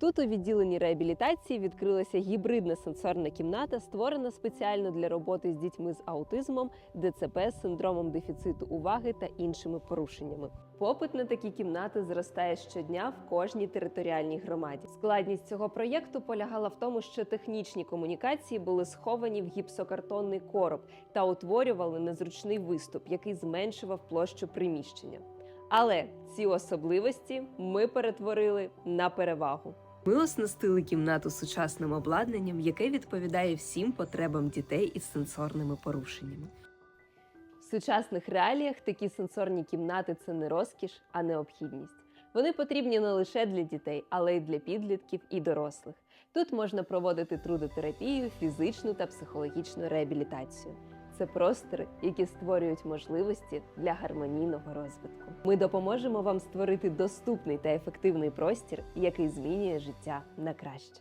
Тут у відділенні реабілітації відкрилася гібридна сенсорна кімната, створена спеціально для роботи з дітьми з аутизмом, ДЦП, синдромом дефіциту уваги та іншими порушеннями. Попит на такі кімнати зростає щодня в кожній територіальній громаді. Складність цього проєкту полягала в тому, що технічні комунікації були сховані в гіпсокартонний короб та утворювали незручний виступ, який зменшував площу приміщення. Але ці особливості ми перетворили на перевагу. Ми оснастили кімнату сучасним обладнанням, яке відповідає всім потребам дітей із сенсорними порушеннями. В сучасних реаліях такі сенсорні кімнати це не розкіш, а необхідність. Вони потрібні не лише для дітей, але й для підлітків і дорослих. Тут можна проводити трудотерапію, фізичну та психологічну реабілітацію. Це простори, які створюють можливості для гармонійного розвитку. Ми допоможемо вам створити доступний та ефективний простір, який змінює життя на краще.